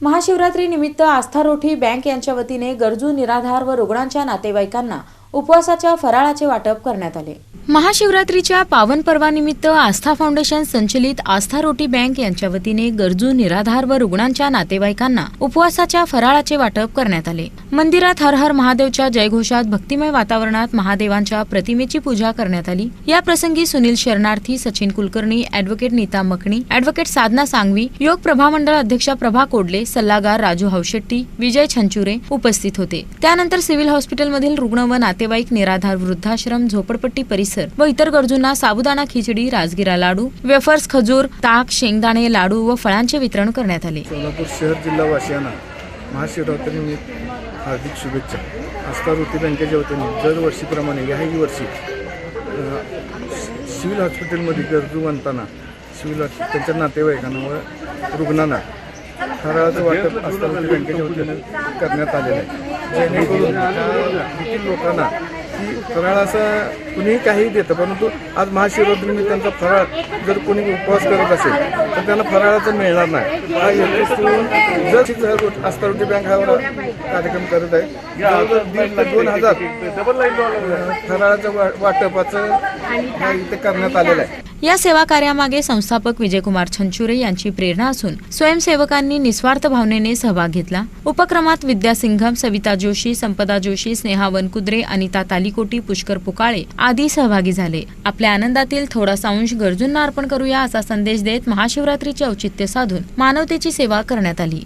महाशिवरात्री निमित्त आस्था रोठी बँक यांच्या वतीने गरजू निराधार व रुग्णांच्या नातेवाईकांना उपवासाच्या फराळाचे वाटप करण्यात आले. महाशिवरात्रीच्या पावन पर्वानिमित्त आस्था फाउंडेशन संचलित आस्था रोटी बँक यांच्या वतीने गरजू निराधार व रुग्णांच्या नातेवाईकांना उपवासाच्या फराळाचे वाटप करण्यात आले. मंदिरात हर हर महादेवच्या जयघोषात भक्तिमय वातावरणात महादेवांच्या प्रतिमेची पूजा करण्यात आली. या प्रसंगी सुनील शरणार्थी सचिन कुलकर्णी अॅडव्होकेट नीता मकणी अॅडव्होकेट साधना सांगवी योग प्रभा मंडळ अध्यक्षा प्रभा कोडले सल्लागार राजू हौशेट्टी विजय छंचुरे उपस्थित होते. त्यानंतर सिव्हिल हॉस्पिटलमधील रुग्ण व नातेवाईक निराधार वृद्धाश्रम झोपडपट्टी परिसर व इतर गरजूंना साबुदाणा खिचडी राजगिरा लाडू वेफर्स खजूर ताक शेंगदाणे लाडू व फळांचे वितरण करण्यात आले. सोलापूर शहर जिल्हा वासियांना महाशिवरात्रीनिमित्त हार्दिक शुभेच्छा. आस्था वृत्ती बँकेच्या वतीने दरवर्षीप्रमाणे याही वर्षी सिव्हिल हॉस्पिटलमध्ये गरजूवंतांना सिव्हिल हॉस्पिटल त्यांच्या नातेवाईकांना व रुग्णांना हराळाचं वाटप आस्था रोटी बँकेच्या वतीने करण्यात आलेलं आहे. जेणेकरून येथील लोकांना की फराळ असं कुणीही काही देतं परंतु आज महाशिवरात्रीनिमित्त त्यांचा फराळ जर कोणी उपवास करत असेल तर त्यांना फराळाचं मिळणार नाही हा हेतू जर आस्था रोटी बँक हा कार्यक्रम करत आहे जवळजवळ दीड दोन हजार फराळाचं वा- वाटपाचं इथे करण्यात आलेलं आहे. या सेवा कार्यामागे संस्थापक विजयकुमार छंचुरे यांची प्रेरणा असून स्वयंसेवकांनी निस्वार्थ भावनेने सहभाग घेतला. उपक्रमात विद्या सिंघम सविता जोशी संपदा जोशी स्नेहा वनकुद्रे अनिता तालिकोटी पुष्कर पुकाळे आदी सहभागी झाले. आपल्या आनंदातील थोडासा अंश गरजूंना अर्पण करूया असा संदेश देत महाशिवरात्रीचे औचित्य साधून मानवतेची सेवा करण्यात आली.